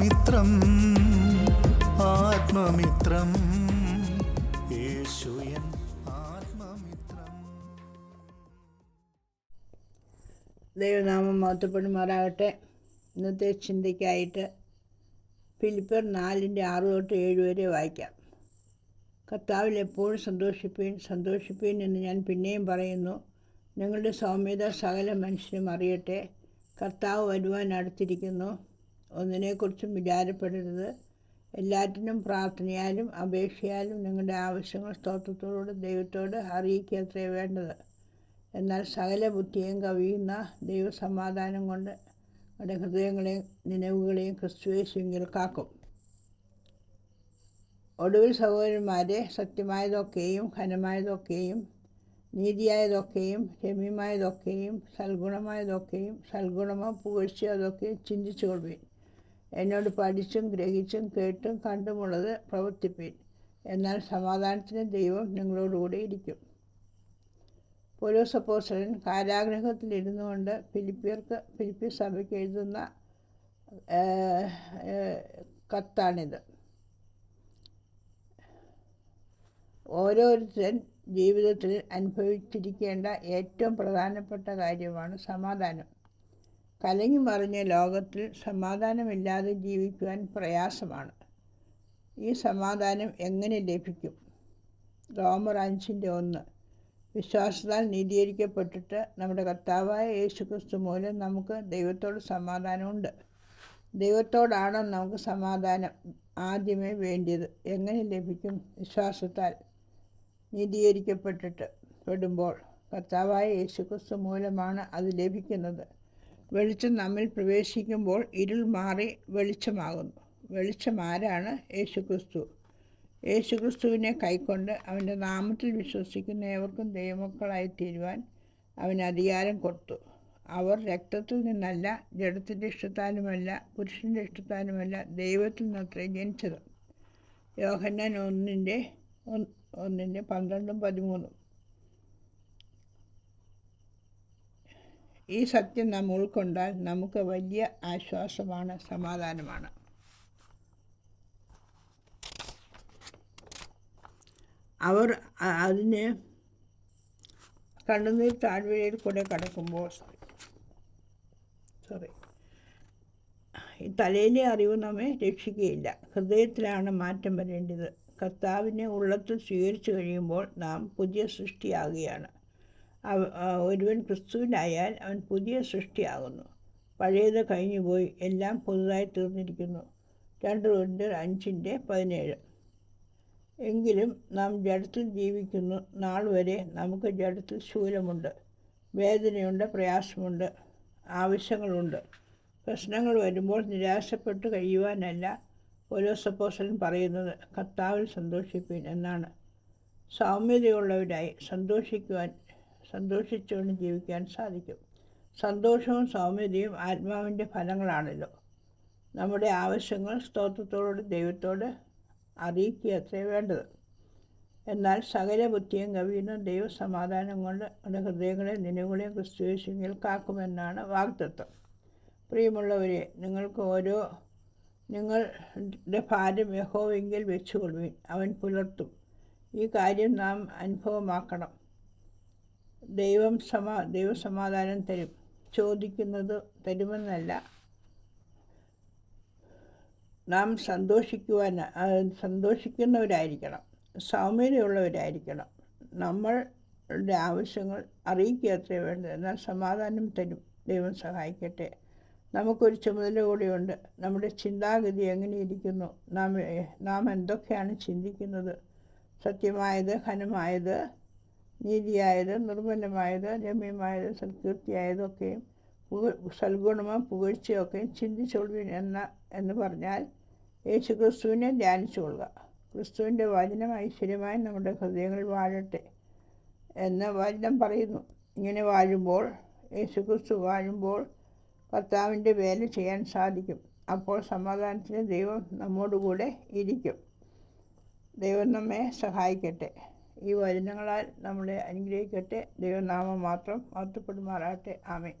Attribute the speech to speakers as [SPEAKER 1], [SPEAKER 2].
[SPEAKER 1] ആത്മമിത്രം ആത്മമിത്രം. യേശുയൻ ആത്മമിത്രം.
[SPEAKER 2] ദൈവനാമം മഹത്വപ്പെടുമാറാകട്ടെ ഇന്നത്തെ ചിന്തയ്ക്കായിട്ട് ഫിലിപ്പർ നാലിന്റെ ആറ് തൊട്ട് ഏഴ് വരെ വായിക്കാം. കർത്താവിൽ എപ്പോഴും സന്തോഷിപ്പീൻ സന്തോഷിപ്പീൻ എന്ന് ഞാൻ പിന്നെയും പറയുന്നു. നിങ്ങളുടെ സൗമ്യത സകല മനുഷ്യനും അറിയട്ടെ. കർത്താവ് വരുവാൻ അടുത്തിരിക്കുന്നു. ഒന്നിനെക്കുറിച്ചും വിചാരപ്പെടരുത്. എല്ലാറ്റിനും പ്രാർത്ഥനയാലും അപേക്ഷയാലും നിങ്ങളുടെ ആവശ്യങ്ങൾ സ്തോത്രത്തോട് ദൈവത്തോട് അറിയിക്കുക അത്രേ വേണ്ടത്. എന്നാൽ സകല ബുദ്ധിയും കവിയുന്ന ദൈവസമാധാനം കൊണ്ട് നമ്മുടെ ഹൃദയങ്ങളെയും നിലവുകളെയും ക്രിസ്തുവേശുവിൽ കാക്കും. ഒടുവിൽ സഹോദരന്മാരെ സത്യമായതൊക്കെയും ഘനമായതൊക്കെയും നീതിയായതൊക്കെയും രമ്യമായതൊക്കെയും സൽഗുണമായതൊക്കെയും സൽഗുണമോ പുകഴ്ചയോ അതൊക്കെയും ചിന്തിച്ചു കൊള്ളുവിൻ എന്നോട് പഠിച്ചും ഗ്രഹിച്ചും കേട്ടും കണ്ടുമുള്ളത് പ്രവർത്തിപ്പീൻ. എന്നാൽ സമാധാനത്തിന് ദൈവം നിങ്ങളോടുകൂടെ ഇരിക്കും. പോലോസപ്പോസലൻ കാരാഗ്രഹത്തിലിരുന്നു കൊണ്ട് ഫിലിപ്പിയർക്ക് ഫിലിപ്പി സഭയ്ക്ക് എഴുതുന്ന കത്താണിത്. ഓരോരുത്തൻ ജീവിതത്തിൽ അനുഭവിച്ചിരിക്കേണ്ട ഏറ്റവും പ്രധാനപ്പെട്ട കാര്യമാണ് സമാധാനം. കലങ്ങി മറിഞ്ഞ ലോകത്തിൽ സമാധാനമില്ലാതെ ജീവിക്കുവാൻ പ്രയാസമാണ്. ഈ സമാധാനം എങ്ങനെ ലഭിക്കും? റോമർ അഞ്ചിന്റെ ഒന്ന്. വിശ്വാസത്താൽ നീതീകരിക്കപ്പെട്ടിട്ട് നമ്മുടെ കർത്താവായ യേശുക്രിസ്തു മൂലം നമുക്ക് ദൈവത്തോട് സമാധാനമുണ്ട്. ദൈവത്തോടാണ് നമുക്ക് സമാധാനം ആദ്യമേ വേണ്ടിയത്. എങ്ങനെ ലഭിക്കും വിശ്വാസത്താൽ നീതീകരിക്കപ്പെട്ടിട്ട് പെടുമ്പോൾ? കർത്താവായ യേശുക്രിസ്തു മൂലമാണ് അത് ലഭിക്കുന്നത്. വെളിച്ചം നമ്മിൽ പ്രവേശിക്കുമ്പോൾ ഇരുൾ മാറി വെളിച്ചമാകുന്നു. വെളിച്ചം ആരാണ്? യേശുക്രിസ്തു. യേശുക്രിസ്തുവിനെ കൈക്കൊണ്ട് അവന്റെ നാമത്തിൽ വിശ്വസിക്കുന്ന ഏവർക്കും ദൈവമക്കളായി തീരുവാൻ അവന് അധികാരം കൊടുത്തു. അവർ രക്തത്തിൽ നിന്നല്ല ജഡത്തിന്റെ ഇഷ്ടത്താലുമല്ല പുരുഷന്റെ ഇഷ്ടത്താലുമല്ല ദൈവത്തിൽ നിന്നത്രേ ജനിച്ചത്. യോഹന്നാൻ ഒന്നിന്റെ ഒന്ന്- ഒന്നിന്റെ പന്ത്രണ്ടും പതിമൂന്നും. ഈ സത്യം നാം ഉൾക്കൊണ്ടാൽ നമുക്ക് വലിയ ആശ്വാസമാണ് സമാധാനമാണ്. അവർ അതിന് കണ്ണുനീർ താഴ്വരയിൽ കൂടെ കടക്കുമ്പോൾ സോറി ഈ തലയിലെ അറിവ് നമ്മെ രക്ഷിക്കുകയില്ല. ഹൃദയത്തിലാണ് മാറ്റം വരേണ്ടത്. കർത്താവിനെ ഉള്ളത്തിൽ സ്വീകരിച്ചു കഴിയുമ്പോൾ നാം പുതിയ സൃഷ്ടിയാകുകയാണ്. ഒരുവൻ ക്രിസ്തുവിനായാൽ അവൻ പുതിയ സൃഷ്ടിയാകുന്നു. പഴയത് കഴിഞ്ഞുപോയി എല്ലാം പുതുതായി തീർന്നിരിക്കുന്നു. രണ്ട് കൊണ്ട് അഞ്ചിന്റെ പതിനേഴ്. എങ്കിലും നാം ജഡത്തിൽ ജീവിക്കുന്നു. നാൾ വരെ നമുക്ക് ജഡത്തിൽ ശൂലമുണ്ട്. വേദനയുണ്ട് പ്രയാസമുണ്ട് ആവശ്യങ്ങളുണ്ട്. പ്രശ്നങ്ങൾ വരുമ്പോൾ നിരാശപ്പെട്ട് കഴിയുവാനല്ല ഓരോ സപ്പോസലും പറയുന്നത്. കർത്താവിൽ സന്തോഷിപ്പീൻ എന്നാണ്. സൗമ്യതയുള്ളവരായി സന്തോഷിക്കുവാൻ സന്തോഷിച്ചുകൊണ്ട് ജീവിക്കാൻ സാധിക്കും. സന്തോഷവും സൗമ്യതയും ആത്മാവിന്റെ ഫലങ്ങളാണല്ലോ. നമ്മുടെ ആവശ്യങ്ങൾ സ്തോത്രത്തോട് ദൈവത്തോട് അറിയിക്കുക അത്രേ വേണ്ടത്. എന്നാൽ സകല ബുദ്ധിയും കവിയുന്ന ദൈവസമാധാനം കൊണ്ട് നമ്മുടെ ഹൃദയങ്ങളെ നിലവുകളെയും ക്രിസ്തുവേശുവിൽ കാക്കുമെന്നാണ് വാഗ്ദത്വം പ്രിയമുള്ളവരെ നിങ്ങൾക്ക് ഓരോ നിങ്ങളുടെ ഭാരം യഹോവെങ്കിൽ വെച്ചുകൊള്ളുവിൻ. അവൻ പുലർത്തും. ഈ കാര്യം നാം അനുഭവമാക്കണം. ദൈവം സമാ ദൈവസമാധാനം തരും. ചോദിക്കുന്നത് തരുമെന്നല്ല. നാം സന്തോഷിക്കുവാൻ സന്തോഷിക്കുന്നവരായിരിക്കണം. സൗമ്യതയുള്ളവരായിരിക്കണം. നമ്മളുടെ ആവശ്യങ്ങൾ അറിയിക്കുക അത്ര വേണ്ടത്. എന്നാൽ സമാധാനം തരും. ദൈവം സഹായിക്കട്ടെ. നമുക്കൊരു ചുമതല കൂടിയുണ്ട്. നമ്മുടെ ചിന്താഗതി എങ്ങനെയിരിക്കുന്നു? നാം നാം എന്തൊക്കെയാണ് ചിന്തിക്കുന്നത്? സത്യമായത് ഘനമായത് നീതിയായത് നിർമ്മലമായത് രമ്യമായത് സൽകീർത്തിയായതൊക്കെയും ഒക്കെയും സൽഗുണമോ പുകഴ്ചയൊക്കെയും ചിന്തിച്ചൊള്ളുവിൻ എന്ന എന്ന് പറഞ്ഞാൽ യേശു ക്രിസ്തുവിനെ ധ്യാനിച്ചുകൊള്ളുക. ക്രിസ്തുവിന്റെ വചനം ഐശ്വര്യമായി നമ്മുടെ ഹൃദയങ്ങളിൽ വാഴട്ടെ എന്ന് വചനം പറയുന്നു. ഇങ്ങനെ വാഴുമ്പോൾ യേശു ക്രിസ്തു വാഴുമ്പോൾ കർത്താവിന്റെ വേല ചെയ്യാൻ സാധിക്കും. അപ്പോൾ സമാധാനത്തിന് ദൈവം നമ്മോടുകൂടെ ഇരിക്കും. ദൈവം നമ്മെ സഹായിക്കട്ടെ. ഈ വചനങ്ങളാൽ നമ്മളെ അനുഗ്രഹിക്കട്ടെ. ദൈവനാമം മാത്രം മഹത്വപ്പെടുമാറാട്ടെ ആമേൻ.